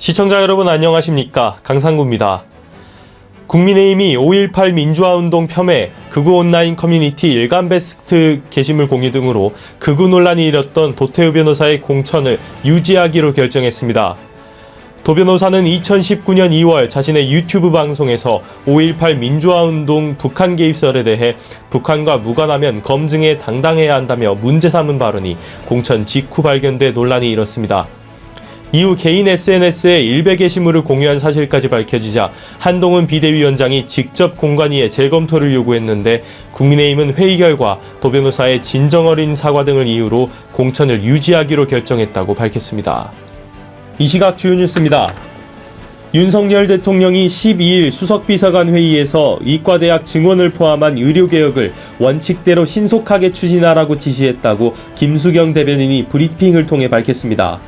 시청자 여러분 안녕하십니까 강상구입니다. 국민의힘이 5.18 민주화운동 폄훼, 극우 온라인 커뮤니티 일간 베스트 게시물 공유 등으로 극우 논란이 일었던 도태우 변호사의 공천을 유지하기로 결정했습니다. 도 변호사는 2019년 2월 자신의 유튜브 방송에서 5.18 민주화운동 북한 개입설에 대해 북한과 무관하면 검증에 당당해야 한다며 문제 삼은 발언이 공천 직후 발견돼 논란이 일었습니다. 이후 개인 SNS에 일베 게시물을 공유한 사실까지 밝혀지자 한동훈 비대위원장이 직접 공관위에 재검토를 요구했는데 국민의힘은 회의 결과 도 변호사의 진정 어린 사과 등을 이유로 공천을 유지하기로 결정했다고 밝혔습니다. 이 시각 주요 뉴스입니다. 윤석열 대통령이 12일 수석비서관 회의에서 이과대학 증원을 포함한 의료개혁을 원칙대로 신속하게 추진하라고 지시했다고 김수경 대변인이 브리핑을 통해 밝혔습니다.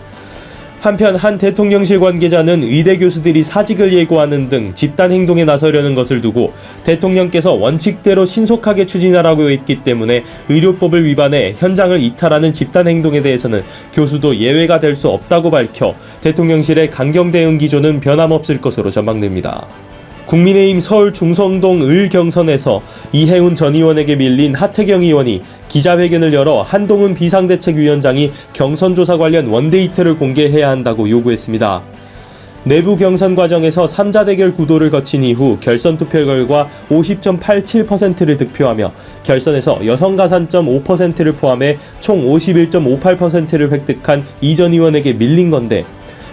한편 한 대통령실 관계자는 의대 교수들이 사직을 예고하는 등 집단 행동에 나서려는 것을 두고 대통령께서 원칙대로 신속하게 추진하라고 했기 때문에 의료법을 위반해 현장을 이탈하는 집단 행동에 대해서는 교수도 예외가 될 수 없다고 밝혀 대통령실의 강경 대응 기조는 변함없을 것으로 전망됩니다. 국민의힘 서울 중성동 을 경선에서 이해운 전 의원에게 밀린 하태경 의원이 기자회견을 열어 한동훈 비상대책위원장이 경선조사 관련 원데이트를 공개해야 한다고 요구했습니다. 내부 경선 과정에서 3자 대결 구도를 거친 이후 결선 투표 결과 50.87%를 득표하며 결선에서 여성 가산점 5%를 포함해 총 51.58%를 획득한 이 전 의원에게 밀린 건데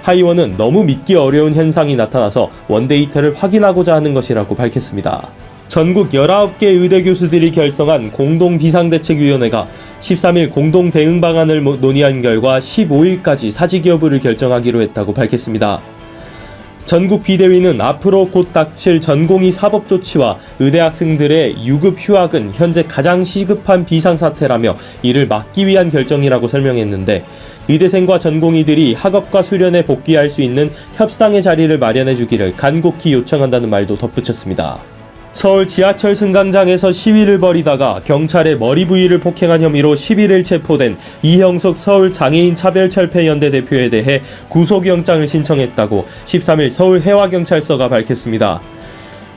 하 의원은 너무 믿기 어려운 현상이 나타나서 원데이터를 확인하고자 하는 것이라고 밝혔습니다. 전국 19개 의대 교수들이 결성한 공동 비상대책위원회가 13일 공동 대응 방안을 모- 논의한 결과 15일까지 사직 여부를 결정하기로 했다고 밝혔습니다. 전국 비대위는 앞으로 곧 닥칠 전공의 사법 조치와 의대 학생들의 유급 휴학은 현재 가장 시급한 비상사태라며 이를 막기 위한 결정이라고 설명했는데 의대생과 전공의들이 학업과 수련에 복귀할 수 있는 협상의 자리를 마련해 주기를 간곡히 요청한다는 말도 덧붙였습니다. 서울 지하철 승강장에서 시위를 벌이다가 경찰의 머리 부위를 폭행한 혐의로 11일 체포된 이형숙 서울 장애인 차별철폐연대 대표에 대해 구속영장을 신청했다고 13일 서울 해와경찰서가 밝혔습니다.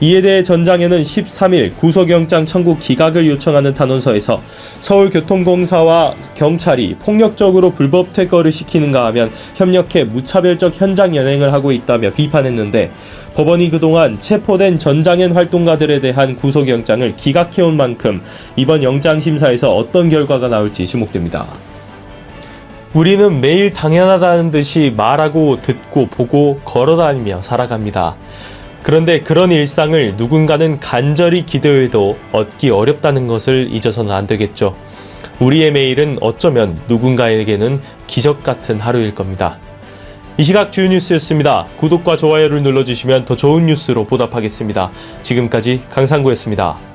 이에 대해 전장에는 13일 구속영장 청구 기각을 요청하는 탄원서에서 서울교통공사와 경찰이 폭력적으로 불법 퇴거를 시키는가 하면 협력해 무차별적 현장 연행을 하고 있다며 비판했는데 법원이 그동안 체포된 전장현 활동가들에 대한 구속영장을 기각해온 만큼 이번 영장심사에서 어떤 결과가 나올지 주목됩니다. 우리는 매일 당연하다는 듯이 말하고 듣고 보고 걸어다니며 살아갑니다. 그런데 그런 일상을 누군가는 간절히 기대해도 얻기 어렵다는 것을 잊어서는 안 되겠죠. 우리의 매일은 어쩌면 누군가에게는 기적 같은 하루일 겁니다. 이 시각 주요 뉴스였습니다. 구독과 좋아요를 눌러주시면 더 좋은 뉴스로 보답하겠습니다. 지금까지 강상구였습니다.